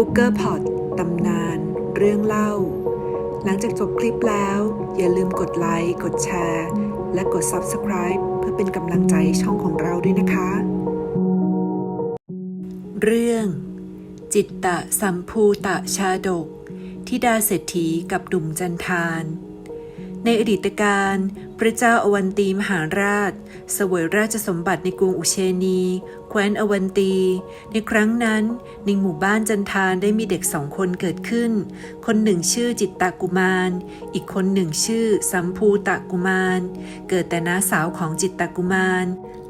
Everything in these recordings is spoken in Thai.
บุ๊กเกอร์พอดตำนาน เรื่องเล่า หลังจากจบคลิปแล้ว อย่าลืมกดไลค์ กดแชร์ และกด Subscribe เพื่อเป็นกำลังใจช่องของเราด้วยนะคะ เรื่อง จิตตะสัมภูตะชาดก ทิดาเศรษฐีกับดุมจันทาน ในอดีตการ พระเจ้าอวันตีมหาราช สวยราชสมบัติในกรุงอุเชนี แคว้นอวันตี ในครั้งนั้นในหมู่บ้านจันทานได้มีเด็กสองคนเกิดขึ้น คนหนึ่งชื่อจิตตะกุมาร อีกคนหนึ่งชื่อสัมภูตะกุมาร เกิดแต่น้าสาวของจิตตะกุมาร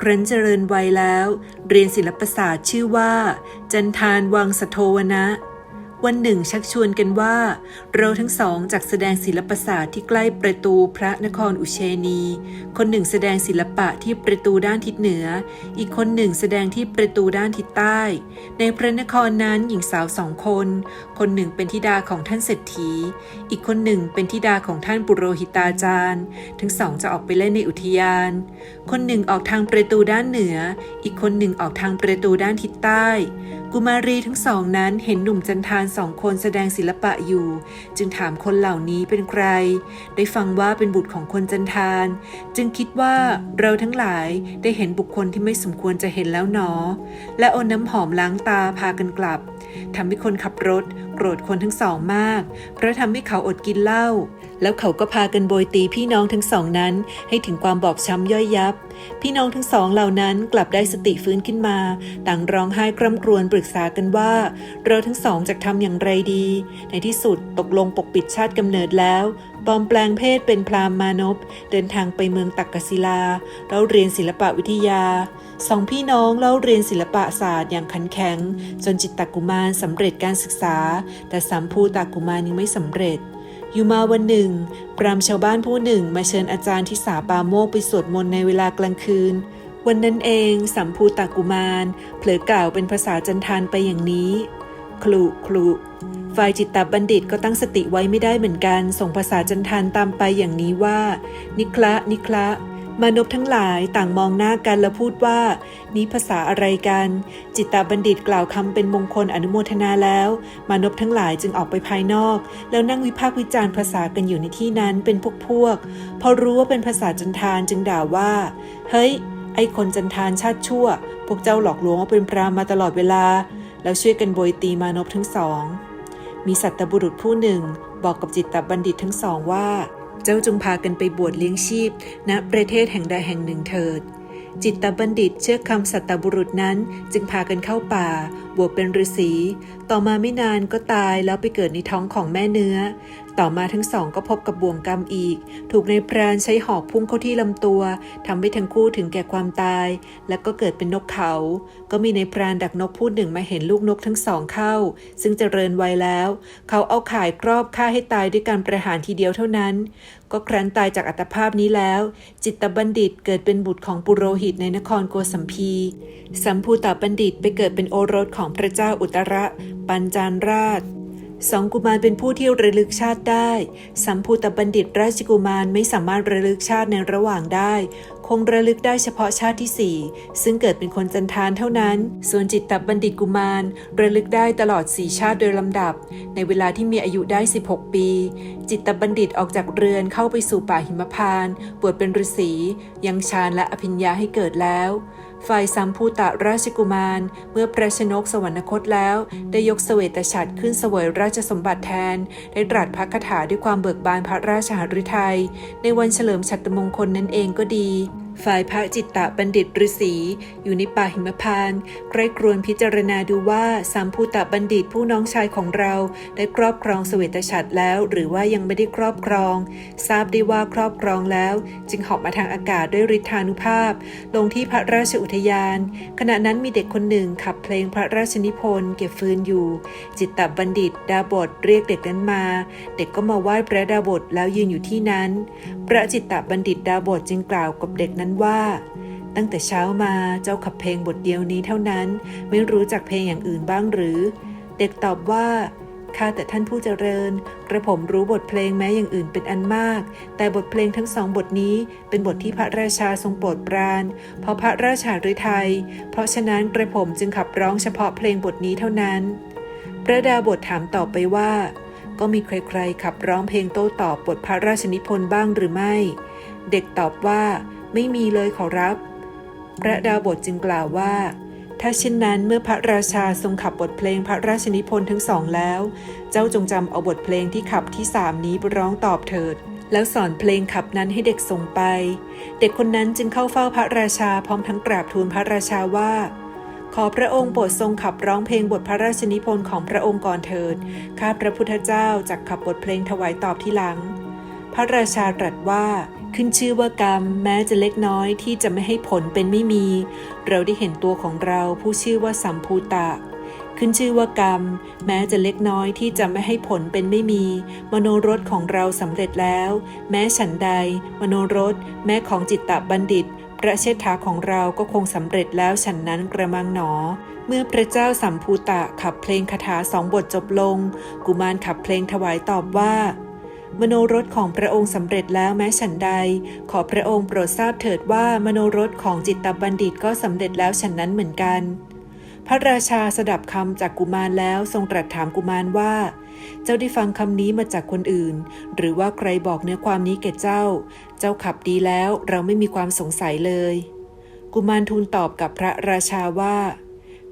ครั้นเจริญวัยแล้ว เรียนศิลปศาสตร์ชื่อว่า จันทานวังสโทวนะ วันหนึ่งชักชวนกันว่า เราทั้งสองจากแสดงศิลปศาสตร์ที่ใกล้ประตูพระนครอุเชนี คนหนึ่งแสดงศิลปะที่ประตูด้านทิศเหนือ อีกคนหนึ่งแสดงที่ประตูด้านทิศใต้ ในพระนครนั้นหญิงสาวสองคน คนหนึ่งเป็นธิดาของท่านเศรษฐี อีกคนหนึ่งเป็นธิดาของท่านปุโรหิตาจารย์ ทั้งสองจะออกไปเล่นในอุทยาน คนหนึ่งออกทางประตูด้านเหนือ อีกคนหนึ่งออกทางประตูด้านทิศใต้ กุมารีทั้งสองนั้นเห็นหนุ่มจันทานสองคนแสดงศิลปะอยู่ จึงถามคนเหล่านี้เป็นใคร ได้ฟังว่าเป็นบุตรของคนจันทาน จึงคิดว่าเราทั้งหลายได้เห็นบุคคลที่ไม่สมควรจะเห็นแล้วหนอ และเอาน้ำหอมล้างตาพากันกลับ ทำให้คนขับรถ โกรธคนทั้งสองมาก เพราะทำให้เขาอดกินเหล้าแล้วเขาก็พากันโบยตีพี่น้องทั้งสองนั้น ให้ถึงความบอบช้ำย่อยยับ พี่น้องทั้งสองเหล่านั้นกลับได้สติฟื้นขึ้นมา ต่างร้องไห้กร่ำครวญปรึกษากันว่า เราทั้งสองจะทำอย่างไรดี ในที่สุดตกลงปกปิดชาติกำเนิดแล้ว ปลอมแปลงเพศเป็นพราหมณ์มานพเดินทางไปเมืองตักกศิลาแล้วเรียนศิลปะวิทยา สองพี่น้องเล่าเรียนศิลปะศาสตร์อย่างขันแข็ง จนจิตตกุมารสำเร็จการศึกษา แต่สามภูตากุมารยังไม่สำเร็จอยู่มาวันหนึ่งพรามชาวบ้านผู้หนึ่งมาเชิญอาจารย์ที่สาปาโมกไปสวดมนต์ในเวลากลางคืน วันนั้นเองสัมภูตากุมารเผลอกล่าวเป็นภาษาจันทานไปอย่างนี้ คลุคลุ ฝ่ายจิตตบัณฑิตก็ตั้งสติไว้ไม่ได้เหมือนกัน ส่งภาษาจันทานตามไปอย่างนี้ว่า นิคละ นิคละ มานพทั้งหลายต่างมองหน้ากันแล้วพูดว่า นี้ภาษาอะไรกัน จิตตบัณฑิตกล่าวคำเป็นมงคลอนุโมทนาแล้ว มานพทั้งหลายจึงออกไปภายนอก แล้วนั่งวิพากษ์วิจารณ์ภาษากันอยู่ในที่นั้นเป็นพวกพวก พอรู้ว่าเป็นภาษาจันทานจึงด่าว่า เฮ้ย ไอคนจันทานชาติชั่ว พวกเจ้าหลอกลวงว่าเป็นพรามมาตลอดเวลา แล้วช่วยกันโบยตีมานพทั้งสอง มีสัตบุรุษผู้หนึ่ง บอกกับจิตตบัณฑิตทั้งสองว่า เจ้าจงพากันไปบวชเลี้ยงชีพณประเทศแห่งใดแห่งหนึ่งเถิด จิตตบัณฑิตเชื่อคำสัตบุรุษนั้นจึงพากันเข้าป่า บวชเป็นฤาษี ต่อมาไม่นานก็ตายแล้วไปเกิดในท้องของแม่เนื้อ ต่อมาทั้งสองก็พบกับบ่วงกรรมอีก ถูกในายพรานใช้หอกพุ่งเข้าที่ลำตัวทำให้ทั้งคู่ถึงแก่ความตาย และก็เกิดเป็นนกเขา ก็มีในายพรานดักนกผู้หนึ่งมาเห็นลูกนกทั้งสองเข้า ซึ่งเจริญวัยแล้ว เขาเอาข่ายครอบฆ่าให้ตายด้วยการประหารทีเดียวเท่านั้น ก็ครั้นตายจากอัตภาพนี้แล้ว จิตตบัณฑิตเกิดเป็นบุตรของปุโรหิตในนครโกสัมพีสัมภูตบัณฑิตไปเกิดเป็นโอรสของพระเจ้าอุตระปัญจานราช สองกุมารเป็นผู้ที่ระลึกชาติได้ สัมภูตบัณฑิตราชกุมารไม่สามารถระลึกชาติในระหว่างได้ คงระลึกได้เฉพาะชาติที่สี่ซึ่งเกิดเป็นคนจันทานเท่านั้น ส่วนจิตตบัณฑิตกุมารระลึกได้ตลอดสี่ชาติโดยลำดับ ในเวลาที่มีอายุได้ 16 ปี จิตตบัณฑิตออกจากเรือนเข้าไปสู่ป่าหิมพานต์บวชเป็นฤาษียังฌานและอภิญญาให้เกิดแล้ว ฝ่ายสัมภูตะราชกุมาร เมื่อพระชนกสวรรคตแล้ว ได้ยกเสวตฉัตรขึ้นเสวยราชสมบัติแทน ได้ตรัสพระคาถาด้วยความเบิกบานพระราชหฤทัยในวันเฉลิมฉัตรมงคลนั่นเองก็ดี ฝ่ายพระจิตตะบัณฑิตฤาษีอยู่ในป่าหิมพานต์ใกล้ครวนพิจารณาดูว่าสัมภูตะบัณฑิตผู้น้องชายของเรา ได้ครอบครองเสวตฉัตรแล้ว หรือว่ายังไม่ได้ครอบครอง ทราบได้ว่าครอบครองแล้ว จึงหาะมาทางอากาศด้วยฤทธานุภาพ ลงที่พระราชอุทยาน ขณะนั้นมีเด็กคนหนึ่งขับเพลงพระราชนิพนธ์เก็บฟืนอยู่ จิตตบัณฑิตดาบทเรียกเด็กนั้นมา เด็กก็มาไหว้พระดาบทแล้วยืนอยู่ที่นั้น พระจิตตบัณฑิตดาบทจึงกล่าวกับเด็กนั้นว่า ตั้งแต่เช้ามาเจ้าขับเพลงบทเดียวนี้เท่านั้นไม่รู้จักเพลงอย่างอื่นบ้างหรือ เด็กตอบว่าข้าแต่ท่านผู้เจริญ กระผมรู้บทเพลงแม้อย่างอื่นเป็นอันมาก แต่บทเพลงทั้งสองบทนี้เป็นบทที่พระราชาทรงโปรดปราน เพราะพระราชาฤทัย เพราะฉะนั้นกระผมจึงขับร้องเฉพาะเพลงบทนี้เท่านั้น พระดาบทถามตอบไปว่า ก็มีใครๆขับร้องเพลงโต้ตอบบทพระราชนิพนธ์บ้างหรือไม่ เด็กตอบว่า ไม่มีเลยขอรับ พระดาวบทจึงกล่าวว่าถ้าเช่นนั้นเมื่อพระราชาทรงขับบทเพลงพระราชนิพนธ์ทั้งสองแล้ว เจ้าจงจำเอาบทเพลงที่ขับที่สามนี้ไปร้องตอบเถิด แล้วสอนเพลงขับนั้นให้เด็กส่งไป เด็กคนนั้นจึงเข้าเฝ้าพระราชาพร้อมทั้งกราบทูลพระราชาว่า ขอพระองค์โปรดทรงขับร้องเพลงบทพระราชนิพนธ์ของพระองค์ก่อนเถิดข้าพระพุทธเจ้าจักขับบทเพลงถวายตอบที่หลัง พระราชาตรัสว่า ขึ้นชื่อว่ากรรมแม้จะเล็กน้อยที่จะไม่ให้ผลเป็นไม่มี เราได้เห็นตัวของเราผู้ชื่อว่าสัมภูตะ ขึ้นชื่อว่ากรรม แม้จะเล็กน้อยที่จะไม่ให้ผลเป็นไม่มี มโนรสของเราสำเร็จแล้ว แม้ฉันใด มโนรส แม้ของจิตตบัณฑิต พระเชษฐาของเราก็คงสำเร็จแล้วฉันนั้นกระมังหนอเมื่อพระเจ้าสัมภูตะขับเพลงคาถาสองบทจบลง กุมารขับเพลงถวายตอบว่า มโนรสของพระองค์สำเร็จแล้วแม้ฉันใด ขอพระองค์โปรดทราบเถิดว่ามโนรสของจิตตบัณฑิตก็สำเร็จแล้วฉันนั้นเหมือนกัน พระราชาสดับคำจากกุมารแล้วทรงตรัสถามกุมารว่า เจ้าได้ฟังคำนี้มาจากคนอื่น หรือว่าใครบอกเนื้อความนี้แก่เจ้า เจ้าขับดีแล้วเราไม่มีความสงสัยเลย กุมารทูลตอบกับพระราชาว่า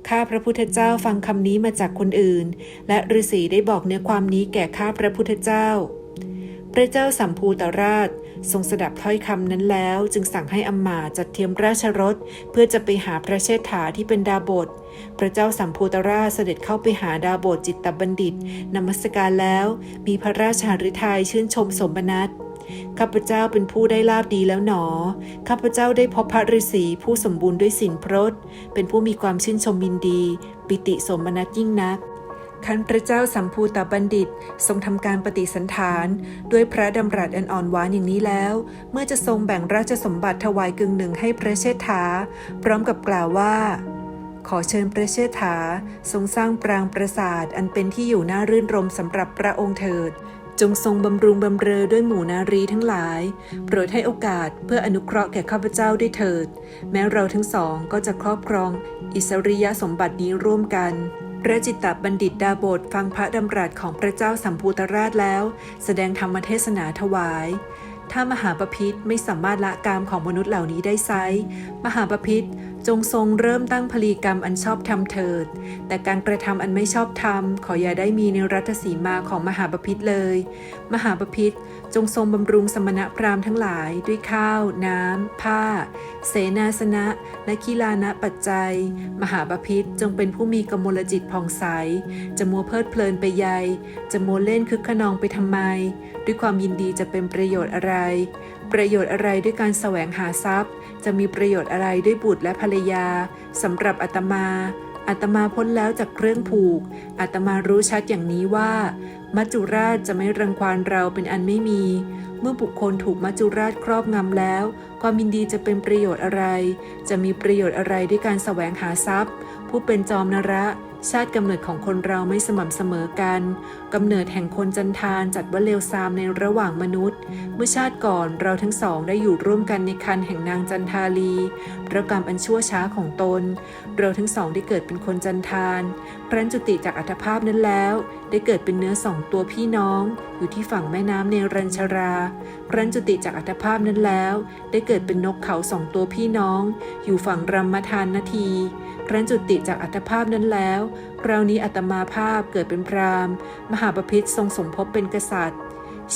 ข้าพระพุทธเจ้าฟังคำนี้มาจากคนอื่น และฤาษีได้บอกเนื้อความนี้แก่ข้าพระพุทธเจ้า พระเจ้าสัมภูตราช ทรงสดับถ้อยคำนั้นแล้ว จึงสั่งให้อำมาจัดเทียมราชรถ เพื่อจะไปหาพระเชษฐาที่เป็นดาบท พระเจ้าสัมภูตราชเสด็จเข้าไปหาดาบทจิตตบัณฑิตนมัสการแล้ว มีพระราชาฤทัยชื่นชมสมนัตข้าพเจ้าเป็นผู้ได้ลาบดีแล้วหนอ ข้าพเจ้าได้พบพระฤาษีผู้สมบูรณ์ด้วยสินพรตเป็นผู้มีความชื่นชมยินดี ปิติสมนัตยิ่งนัก ขันพระเจ้าสัมภูตบัณฑิตทรงทำการปฏิสันฐาน ด้วยพระดำรัสอันอ่อนหวานอย่างนี้แล้ว เมื่อจะทรงแบ่งราชสมบัติถวายกึ่งหนึ่งให้พระเชษฐา พร้อมกับกล่าวว่า ขอเชิญพระเชษฐา ทรงสร้างปรางปราสาทอันเป็นที่อยู่น่ารื่นรมสำหรับพระองค์เถิด จงทรงบำรุงบำเรอด้วยหมู่นารีทั้งหลาย โปรดให้โอกาสเพื่ออนุเคราะห์แก่ข้าพเจ้าด้วยเถิด แม้เราทั้งสองก็จะครอบครอง อิสริยสมบัตินี้ร่วมกัน พระจิตตบัณฑิตดาบทฟังพระดำรัสของพระเจ้าสัมพูตราชแล้ว แสดงธรรมเทศนาถวาย ถ้ามหาปพิธไม่สามารถละกามของมนุษย์เหล่านี้ได้ไซมหาปพิธจงทรงเริ่มตั้งพลีกรรมอันชอบธรรมเถิด แต่การกระทำอันไม่ชอบธรรม ขออย่าได้มีในรัตสีมาของมหาปพิธเลย มหาปพิธจงทรงบำรุงสมณพราหมณ์ทั้งหลาย ด้วยข้าว น้ำ ผ้า เสนาสนะ และกีฬานะปัจจัย มหาปพิธจงเป็นผู้มีกมลจิตผ่องใส จะมัวเพลิดเพลินไปใย จะมัวเล่นคึกขนองไปทำไม ด้วยความยินดีจะเป็นประโยชน์อะไร ประโยชน์อะไรด้วยการแสวงหาทรัพย์ จะมีประโยชน์อะไรด้วยบุตรและภรรยาสำหรับอาตมาอาตมาพ้นแล้วจากเครื่องผูกอาตมารู้ชัดอย่างนี้ว่า มัจจุราชจะไม่รังควานเราเป็นอันไม่มี เมื่อบุคคลถูกมัจจุราชครอบงำแล้ว ความยินดีจะเป็นประโยชน์อะไร จะมีประโยชน์อะไรด้วยการแสวงหาทรัพย์ ผู้เป็นจอมนระ ชาติกำเนิดของคนเราไม่สม่ำเสมอกันกำเนิดแห่งคนจันทานจัดว่าเลวทรามในระหว่างมนุษย์ เมื่อชาติก่อนเราทั้งสองได้อยู่ร่วมกันในคันแห่งนางจันทาลีเพราะกรรมอันชั่วช้าของตน เราทั้งสองได้เกิดเป็นคนจันทานครั้นจุติจากอัตภาพนั้นแล้ว ได้เกิดเป็นเนื้อสองตัวพี่น้อง อยู่ที่ฝั่งแม่น้ำเนรัญชราครั้นจุติจากอัตภาพนั้นแล้ว ได้เกิดเป็นนกเขาสองตัวพี่น้อง อยู่ฝั่งรัมมทานนาที ครั้นจุติจากอัตภาพนั้นแล้วคราวนี้อัตมาภาพเกิดเป็นพราหมณ์ มหาปพิธทรงสมภพเป็นกษัตริย์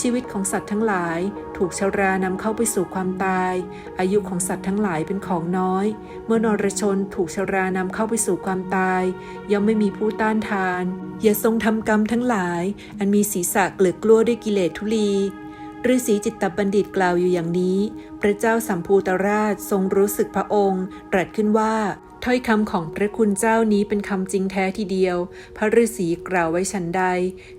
ชีวิตของสัตว์ทั้งหลาย ถูกชารานำเข้าไปสู่ความตาย อายุของสัตว์ทั้งหลายเป็นของน้อย เมื่อนรชนถูกชารานำเข้าไปสู่ความตาย ย่อมไม่มีผู้ต้านทาน อย่าทรงทำกรรมทั้งหลาย อันมีศีรษะเกลือกลัวด้วยกิเลสทุลีฤาษีจิตตบัณฑิตกล่าวอยู่อย่างนี้ พระเจ้าสัมภูตราชทรงรู้สึกพระองค์ ตรัสขึ้นว่า ถ้อยคำของพระคุณเจ้านี้เป็นคำจริงแท้ทีเดียว พระฤาษีกล่าวไว้ฉันใด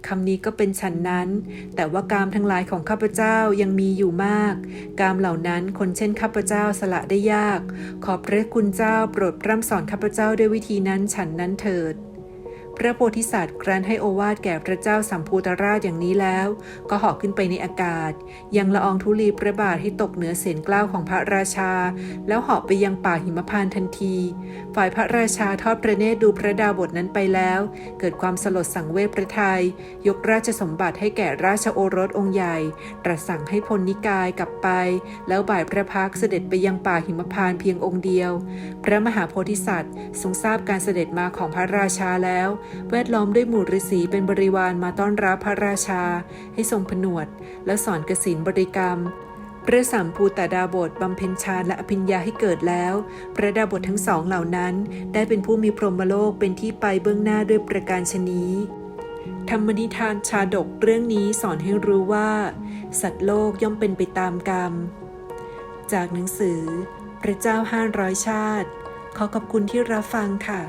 คำนี้ก็เป็นฉันนั้น แต่ว่ากามทั้งหลายของข้าพเจ้ายังมีอยู่มาก กามเหล่านั้นคนเช่นข้าพเจ้าสละได้ยาก ขอพระคุณเจ้าโปรดพร่ำสอนข้าพเจ้าด้วยวิธีนั้นฉันนั้นเถิด พระโพธิสัตว์ครั้นให้โอวาทแก่พระเจ้าสัมภูตราชอย่างนี้แล้ว ก็เหาะขึ้นไปในอากาศ ยังละอองธุลีพระบาทให้ตกเหนือเสียนกล้าวของพระราชา แล้วเหาะไปยังป่าหิมพานทันที ฝ่ายพระราชาทอดพระเนตรดูพระดาบทนั้นไปแล้ว เกิดความสลดสังเวชพระทัยยกราชสมบัติให้แก่ราชโอรสองค์ใหญ่ ตรัสสั่งให้พลนิกายกลับไป แล้วบ่ายพระพักเสด็จไปยังป่าหิมพานเพียงองค์เดียว พระมหาโพธิสัตว์ทรงทราบการเสด็จมาของพระราชาแล้วแวดล้อมด้วยหมู่ฤาษีเป็นบริวารมาต้อนรับพระราชา ให้ทรงผนวด และสอนกสินบริกรรม พระสัมภูตดาบทบำเพ็ญฌานและอภิญญาให้เกิดแล้ว พระดาบททั้งสองเหล่านั้น ได้เป็นผู้มีพรหมโลกเป็นที่ไปเบื้องหน้าด้วยประการชนีธรรมนิทานชาดกเรื่องนี้สอนให้รู้ว่า สัตว์โลกย่อมเป็นไปตามกรรม จากหนังสือ พระเจ้าห้าร้อยชาติ ขอขอบคุณที่รับฟังค่ะ